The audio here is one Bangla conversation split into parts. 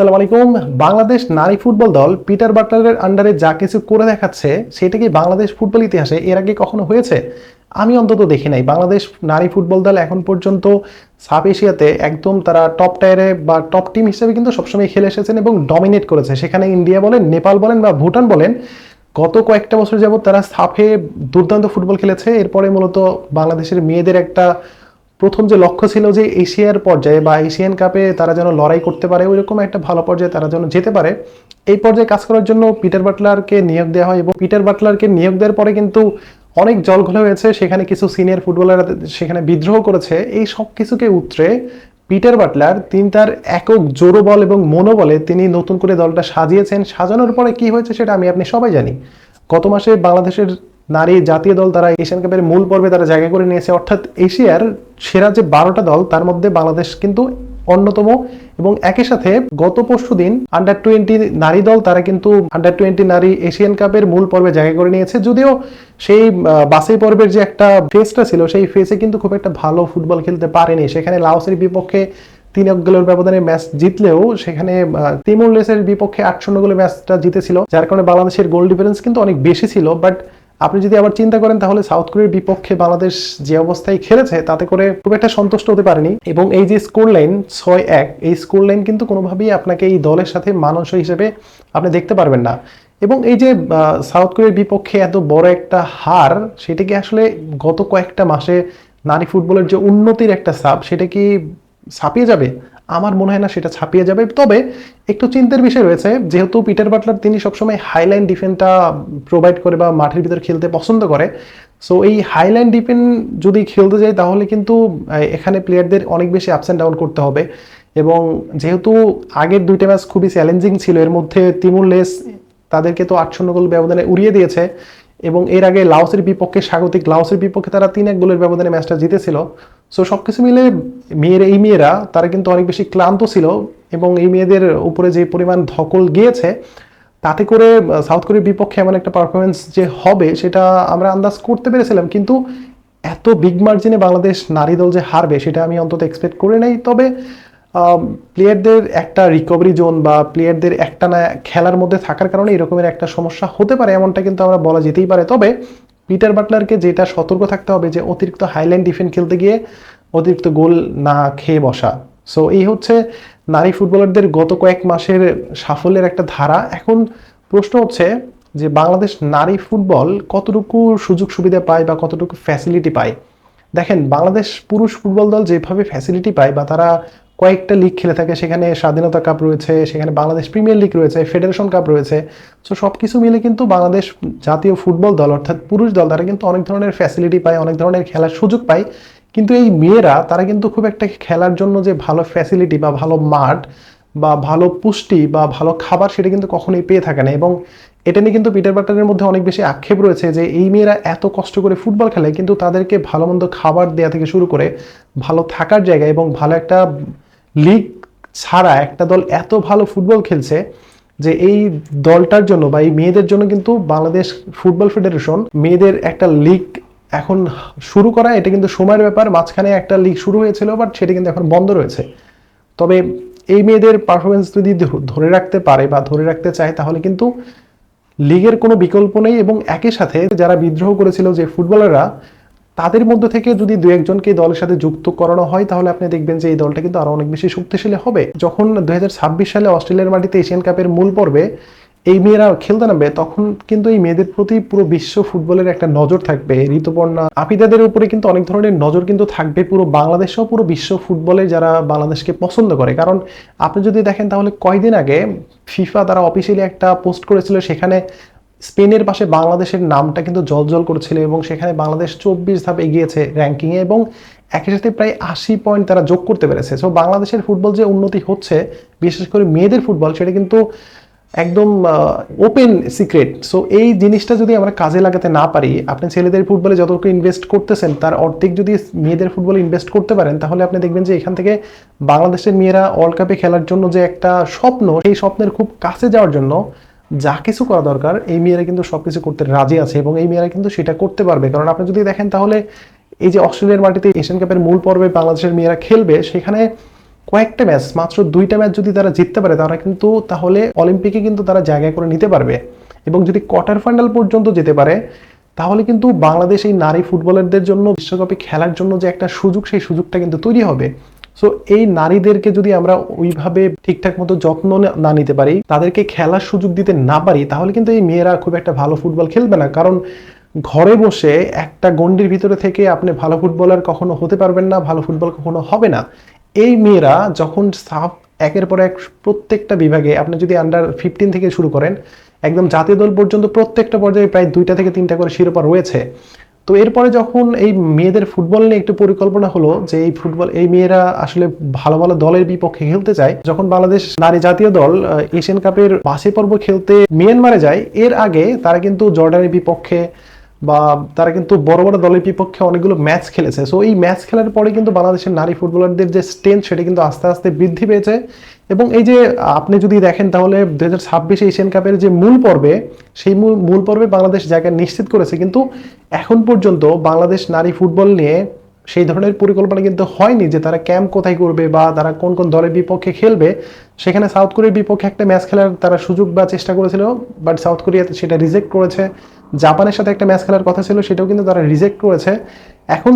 আসসালামু আলাইকুম। বাংলাদেশ নারী ফুটবল দল পিটার বাটলারের আন্ডারে যা কিছু করে দেখাচ্ছে, সেটা কি বাংলাদেশ ফুটবল ইতিহাসে এর আগে কখনো হয়েছে? আমি অন্তত দেখি নাই। বাংলাদেশ নারী ফুটবল দল এখন পর্যন্ত সাব এশিয়াতে একদম তারা টপ টায়ারে বা টপ টিম হিসেবে কিন্তু সবসময় খেলে এসেছেন এবং ডমিনেট করেছে। সেখানে ইন্ডিয়া বলেন, নেপাল বলেন বা ভুটান বলেন, গত কয়েকটা বছর যাবত তারা সাফে দুর্দান্ত ফুটবল খেলেছে। এরপরে মূলত বাংলাদেশের মেয়েদের একটা প্রথম যে লক্ষ্য ছিল যে এশিয়ার পর্যায়ে বা এশিয়ান কাপে তারা যেন লড়াই করতে পারে, ওইরকম একটা ভালো পর্যায়ে তারা যেন যেতে পারে, এই পর্যায়ে কাজ করার জন্য পিটার বাটলারকে নিয়োগ দেওয়া হয় এবং পিটার বাটলারকে নিয়োগ দেওয়ার পরে কিন্তু অনেক জল ঘোলা হয়েছে, সেখানে কিছু সিনিয়র ফুটবলাররা সেখানে বিদ্রোহ করেছে। এই সব কিছুকে উতরে পিটার বাটলার, তিনি তার একক জোরবল এবং মনোবলে তিনি নতুন করে দলটা সাজিয়েছেন। সাজানোর পরে কি হয়েছে সেটা আমি, আপনি সবাই জানি। গত মাসে বাংলাদেশের নারী জাতীয় দল তারা এশিয়ান কাপের মূল পর্বে তারা জায়গা করে নিয়েছে। অর্থাৎ এশিয়ার সেরা যে বারোটা দল, তার মধ্যে বাংলাদেশ কিন্তু অন্যতম এবং একই সাথে গত পরশু দিন আন্ডার টোয়েন্টি নারী দল তারা কিন্তু আন্ডার টোয়েন্টি নারী এশিয়ান কাপের মূল পর্বে জায়গা করে নিয়েছে। যদিও সেই বাছাই পর্বের যে একটা ফেসটা ছিল, সেই ফেসে কিন্তু খুব একটা ভালো ফুটবল খেলতে পারেনি। সেখানে লাওসের বিপক্ষে তিন গোলের ব্যবধানে ম্যাচ জিতলেও সেখানে তিমুর লেসের বিপক্ষে আট শূন্য গোলে ম্যাচটা জিতেছিল, যার কারণে বাংলাদেশের গোল ডিফারেন্স কিন্তু অনেক বেশি ছিল। বাট আপনি যদি আবার চিন্তা করেন, তাহলে সাউথ কোরিয়ার বিপক্ষে বাংলাদেশ যে অবস্থায় খেলেছে, তাতে করে খুব একটা সন্তুষ্ট হতে পারেনি। এবং এই যে স্কোর লাইন ছয় এক, এই স্কোর লাইন কিন্তু কোনোভাবেই আপনাকে এই দলের সাথে মানানসই হিসেবে আপনি দেখতে পারবেন না। এবং এই যে সাউথ কোরিয়ার বিপক্ষে এত বড় একটা হার, সেটা কি আসলে গত কয়েকটা মাসে নারী ফুটবলের যে উন্নতির একটা সাপ সেটা কি ছাপিয়ে যাবে? আমার মনে হয় না সেটা ছাপিয়ে যাবে। তবে একটু চিন্তার বিষয় রয়েছে, যেহেতু পিটার বাটলার তিনি সবসময় হাইলাইন ডিফেন্সটা প্রোভাইড করে বা মাঠের ভিতর খেলতে পছন্দ করে। সো এই হাইলাইন ডিফেন্স যদি খেলতে যায়, তাহলে কিন্তু এখানে প্লেয়ারদের অনেক বেশি আপস অ্যান্ড ডাউন করতে হবে। এবং যেহেতু আগের দুইটা ম্যাচ খুবই চ্যালেঞ্জিং ছিল, এর মধ্যে তিমুর লেস তাদেরকে তো আট শূন্য গোল ব্যবধানে উড়িয়ে দিয়েছে। এবং এর আগে লাওসের বিপক্ষে, স্বাগতিক লাওসের বিপক্ষে তারা তিন এক গোলের ব্যবধানে ম্যাচটা জিতেছিল। সো সবকিছু মিলে মেয়ের, এই মেয়েরা, তারা কিন্তু অনেক বেশি ক্লান্ত ছিল এবং এই মেয়েদের উপরে যে পরিমাণ ধকল গিয়েছে, তাতে করে সাউথ কোরিয়ার বিপক্ষে এমন একটা পারফরমেন্স যে হবে সেটা আমরা আন্দাজ করতে পেরেছিলাম। কিন্তু এত বিগ মার্জিনে বাংলাদেশ নারী দল যে হারবে সেটা আমি অন্তত এক্সপেক্ট করে নাই। তবে প্লেয়ারদের একটা রিকভারি জোন বা প্লেয়ারদের একটা না খেলার মধ্যে থাকার কারণে এরকমের একটা সমস্যা হতে পারে, এমনটা কিন্তু আমরা বলা যেতেই পারে। তবে পিটার বাটলারকে যেটা সতর্ক থাকতে হবে যে, অতিরিক্ত হাইলাইন ডিফেন্স খেলতে গিয়ে অতিরিক্ত গোল না খেয়ে বসা। সো এই হচ্ছে নারী ফুটবলারদের গত কয়েক মাসের সাফল্যের একটা ধারা। এখন প্রশ্ন হচ্ছে যে, বাংলাদেশ নারী ফুটবল কতটুকু সুযোগ সুবিধা পায় বা কতটুকু ফ্যাসিলিটি পায়? দেখেন, বাংলাদেশ পুরুষ ফুটবল দল যেভাবে ফ্যাসিলিটি পায় বা তারা কয়েকটা লিগ খেলে থাকে, সেখানে স্বাধীনতা কাপ রয়েছে, সেখানে বাংলাদেশ প্রিমিয়ার লিগ রয়েছে ফেডারেশন কাপ রয়েছে। সো সব কিছু মিলে কিন্তু বাংলাদেশ জাতীয় ফুটবল দল, অর্থাৎ পুরুষ দল, তারা কিন্তু অনেক ধরনের ফ্যাসিলিটি পায়, অনেক ধরনের খেলার সুযোগ পায়। কিন্তু এই মেয়েরা, তারা কিন্তু খুব একটা খেলার জন্য যে ভালো ফ্যাসিলিটি বা ভালো মাঠ বা ভালো পুষ্টি বা ভালো খাবার, সেটা কিন্তু কখনোই পেয়ে থাকে না। এবং এটা নিয়ে কিন্তু পিটার বাটারের মধ্যে অনেক বেশি আক্ষেপ রয়েছে যে, এই মেয়েরা এত কষ্ট করে ফুটবল খেলে, কিন্তু তাদেরকে ভালো মন্দ খাবার দেওয়া থেকে শুরু করে, ভালো থাকার জায়গা এবং ভালো একটা লিগ ছাড়া একটা দল এত ভালো ফুটবল খেলছে যে এই দলটার জন্য বা এই মেয়েদের জন্য কিন্তু বাংলাদেশ ফুটবল ফেডারেশন মেয়েদের একটা লিগ এখন শুরু করা, এটা কিন্তু সময়ের ব্যাপার। মাঝখানে একটা লিগ শুরু হয়েছিল, বাট সেটা কিন্তু এখন বন্ধ রয়েছে। তবে এই মেয়েদের পারফরমেন্স যদি ধরে রাখতে পারে বা ধরে রাখতে চায়, তাহলে কিন্তু লিগের কোনো বিকল্প নেই এবং একই সাথে যারা বিদ্রোহ করেছিল যে ফুটবলাররা তাদের মধ্য থেকে যদি দু একজনকে দলের সাথে যুক্ত করানো হয়, তাহলে আপনি দেখবেন যে এই দলটা কিন্তু আরও অনেক বেশি শক্তিশালী হবে। যখন দু হাজার ছাব্বিশ সালে অস্ট্রেলিয়ার মাটিতে এশিয়ান কাপের মূল পর্বে এই মেয়েরা খেলতে নামবে, তখন কিন্তু এই মেয়েদের প্রতি পুরো বিশ্ব ফুটবলের একটা নজর থাকবে। ঋতুপর্ণা, আপিদাদের উপরে কিন্তু অনেক ধরনের নজর কিন্তু থাকবে পুরো বাংলাদেশ সহ পুরো বিশ্ব ফুটবলে যারা বাংলাদেশকে পছন্দ করে। কারণ আপনি যদি দেখেন তাহলে কয়দিন আগে ফিফা তারা অফিসিয়ালি একটা পোস্ট করেছিল, সেখানে স্পেনের পাশে বাংলাদেশের নামটা কিন্তু জলজল করছিল এবং সেখানে বাংলাদেশ চব্বিশ ধাপ এগিয়েছে র্যাঙ্কিংয়ে এবং একই সাথে প্রায় আশি পয়েন্ট তারা যোগ করতে পেরেছে। সো বাংলাদেশের ফুটবল যে উন্নতি হচ্ছে, বিশেষ করে মেয়েদের ফুটবল সেটা কিন্তু একদম ওপেন সিক্রেট সো এই জিনিসটা যদি আমরা কাজে লাগাতে না পারি, আপনি ছেলেদের ফুটবলে যতটুকু ইনভেস্ট করতেছেন, তার অর্ধেক যদি মেয়েদের ফুটবলে ইনভেস্ট করতে পারেন, তাহলে আপনি দেখবেন যে এখান থেকে বাংলাদেশের মেয়েরা ওয়ার্ল্ড কাপে খেলার জন্য যে একটা স্বপ্ন, সেই স্বপ্নের খুব কাছে যাওয়ার জন্য যা কিছু করা দরকার, এই মেয়েরা কিন্তু সব কিছু করতে রাজি আছে এবং এই মেয়েরা কিন্তু সেটা করতে পারবে। কারণ আপনি যদি দেখেন তাহলে এই যে অস্ট্রেলিয়ার মাটিতে এশিয়ান কাপের মূল পর্বে বাংলাদেশের মেয়েরা খেলবে, সেখানে কয়েকটা ম্যাচ, মাত্র দুইটা ম্যাচ যদি তারা জিততে পারে, তারা কিন্তু তাহলে অলিম্পিকে কিন্তু তারা জায়গা করে নিতে পারবে। এবং যদি কোয়ার্টার ফাইনাল পর্যন্ত যেতে পারে তাহলে কিন্তু বাংলাদেশ এই নারী ফুটবলারদের জন্য বিশ্বকাপে খেলার জন্য যে একটা সুযোগ, সেই সুযোগটা কিন্তু তৈরি হবে। সো এই নারীদেরকে যদি আমরা ওইভাবে ঠিকঠাক মতো যত্ন না- নিতে পারি, তাদেরকে খেলার সুযোগ দিতে না পারি, তাহলে কিন্তু এই মেয়েরা খুব একটা ভালো ফুটবল খেলবে না। কারণ ঘরে বসে একটা গন্ডির ভিতরে থেকে আপনি ভালো ফুটবলার কখনো হতে পারবেন না, ভালো ফুটবল কখনো হবে না। এই মেয়েরা যখন সাফ একের পর এক প্রত্যেকটা বিভাগে, আপনি যদি আন্ডার ফিফটিন থেকে শুরু করেন একদম জাতীয় দল পর্যন্ত প্রত্যেকটা পর্যায়ে প্রায় দুইটা থেকে তিনটা করে শিরোপা রয়েছে। তো এরপরে যখন এই মেয়েদের ফুটবল নিয়ে একটু পরিকল্পনা হলো যে এই ফুটবল, এই মেয়েরা আসলে ভালো ভালো দলের বিপক্ষে খেলতে চায় যখন বাংলাদেশ নারী জাতীয় দল এশিয়ান কাপের বাসে পর্ব খেলতে মিয়ানমারে যায়, এর আগে তারা কিন্তু জর্ডানের বিপক্ষে বা তারা কিন্তু বড় বড় দলের বিপক্ষে অনেকগুলো ম্যাচ খেলেছে। সো এই ম্যাচ খেলার পরে কিন্তু বাংলাদেশের নারী ফুটবলারদের যে স্ট্রেংথ সেটা কিন্তু আস্তে আস্তে বৃদ্ধি পেয়েছে। এবং এই যে আপনি যদি দেখেন তাহলে দু হাজার ছাব্বিশে এশিয়ান কাপের যে মূল পর্বে, সেই মূল মূল পর্বে বাংলাদেশ জায়গা নিশ্চিত করেছে। কিন্তু এখন পর্যন্ত বাংলাদেশ নারী ফুটবল নিয়ে সেই ধরনের পরিকল্পনা কিন্তু হয়নি যে তারা ক্যাম্প কোথায় করবে বা তারা কোন কোন দলের বিপক্ষে খেলবে। সেখানে সাউথ কোরিয়ার বিপক্ষে একটা ম্যাচ খেলার তারা সুযোগ বা চেষ্টা করেছিল বাট সাউথ কোরিয়া সেটা রিজেক্ট করেছে। জাপানের সাথে একটা ম্যাচ খেলার কথা ছিল, সেটাও কিন্তু তারা রিজেক্ট করেছে। এখন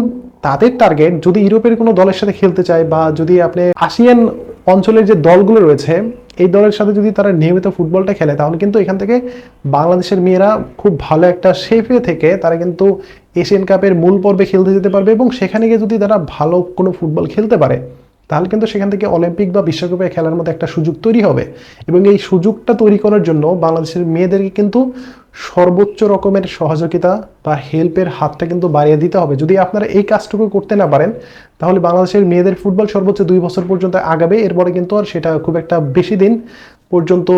তাদের টার্গেট যদি ইউরোপের কোনো দলের সাথে খেলতে চায় বা যদি আপনি আসিয়ান অঞ্চলের যে দলগুলো রয়েছে, এই দলের সাথে যদি তারা নিয়মিত ফুটবলটা খেলে, তাহলে কিন্তু এখান থেকে বাংলাদেশের মেয়েরা খুব ভালো একটা শেপে থেকে তারা কিন্তু এশিয়ান কাপের মূল পর্বে খেলতে যেতে পারবে এবং সেখানে গিয়ে যদি তারা ভালো কোনো ফুটবল খেলতে পারে, তাহলে কিন্তু সেখান থেকে অলিম্পিক বা বিশ্বকাপে খেলার মতো একটা সুযোগ তৈরি হবে। এবং এই সুযোগটা তৈরি করার জন্য বাংলাদেশের মেয়েদেরকে কিন্তু সর্বোচ্চ রকমের সহযোগিতা বা হেল্পের হাতটা কিন্তু বাড়িয়ে দিতে হবে। যদি আপনারা এই কাজটুকু করতে না পারেন, তাহলে বাংলাদেশের মেয়েদের ফুটবল সর্বোচ্চ দুই বছর পর্যন্ত আগাবে। এরপরে কিন্তু আর সেটা খুব একটা বেশি দিন পর্যন্ত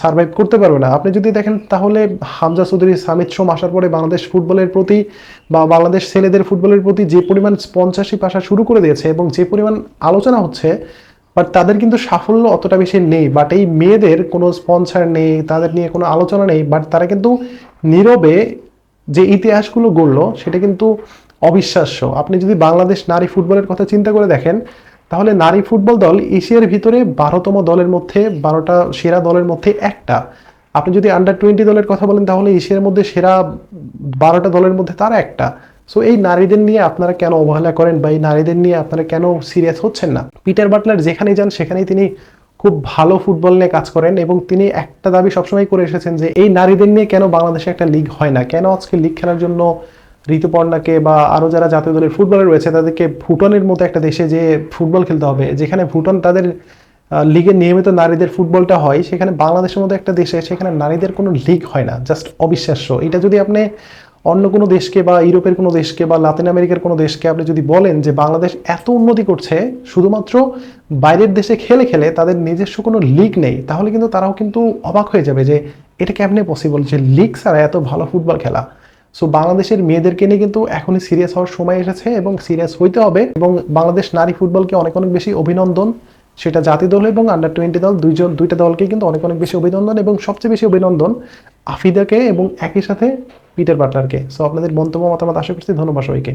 সার্ভাইভ করতে পারবে না। আপনি যদি দেখেন, তাহলে হামজা চৌধুরী, সামিত সোম আসার পরে বাংলাদেশ ফুটবলের প্রতি বা বাংলাদেশ ছেলেদের ফুটবলের প্রতি যে পরিমাণ স্পন্সরশিপ আসা শুরু করে দিয়েছে এবং যে পরিমাণ আলোচনা হচ্ছে বাট তাদের কিন্তু সাফল্য অতটা বেশি নেই বাট এই মেয়েদের কোনো স্পন্সর নেই, তাদের নিয়ে কোনো আলোচনা নেই বাট তারা কিন্তু নীরবে যে ইতিহাসগুলো গড়লো, সেটা কিন্তু অবিশ্বাস্য। আপনি যদি বাংলাদেশ নারী ফুটবলের কথা চিন্তা করে দেখেন, তাহলে নারী ফুটবল দল এশিয়ার ভিতরে বারোতম দলের মধ্যে, বারোটা সেরা দলের মধ্যে একটা। আপনি যদি আন্ডার টোয়েন্টি দলের কথা বলেন, তাহলে এশিয়ার মধ্যে সেরা বারোটা দলের মধ্যে তারা একটা। সো এই নারীদের নিয়ে আপনারা কেন অবহেলা করেন বা এই নারীদের নিয়ে আপনারা কেন সিরিয়াস হচ্ছেন না? পিটার বাটলার যেখানেই যান, সেখানেই তিনি খুব ভালো ফুটবল নিয়ে কাজ করেন এবং তিনি একটা দাবি সবসময় করে এসেছেন যে এই নারীদের নিয়ে কেন বাংলাদেশে একটা লিগ হয় না? কেন আজকে লিগ খেলার জন্য ঋতুপর্ণাকে বা আরও যারা জাতীয় দলের ফুটবলার রয়েছে, তাদেরকে ভুটানের মতো একটা দেশে যে ফুটবল খেলতে হবে, যেখানে ভুটান তাদের লিগে নিয়মিত নারীদের ফুটবলটা হয়, সেখানে বাংলাদেশের মতো একটা দেশে সেখানে নারীদের কোনো লিগ হয় না। জাস্ট অবিশ্বাস্য। এটা যদি আপনি অন্য কোনো দেশকে বা ইউরোপের কোনো দেশকে বা লাতিন আমেরিকার কোনো দেশকে আপনি যদি বলেন যে বাংলাদেশ এত উন্নতি করছে, শুধুমাত্র বাইরের দেশে খেলে খেলে তাদের নিজস্ব কোনো লিগ নেই, তাহলে কিন্তু তারাও কিন্তু অবাক হয়ে যাবে যে এটা কেমনে পসিবল যে লিগ ছাড়া এত ভালো ফুটবল খেলা? সো বাংলাদেশের মেয়েদেরকে নিয়ে কিন্তু এখনই সিরিয়াস হওয়ার সময় এসেছে এবং সিরিয়াস হইতে হবে এবং বাংলাদেশ নারী ফুটবলকে অনেক অনেক বেশি অভিনন্দন। সেটা জাতি দল এবং আন্ডার টোয়েন্টি দল দুইজন, দুইটা দলকে কিন্তু অনেক অনেক বেশি অভিনন্দন এবং সবচেয়ে বেশি অভিনন্দন আফিদাকে এবং একই সাথে পিটার বাটলারকে। সো আপনাদের মন্তব্য মতামত আশা করছি ধন্যবাদ সবাইকে।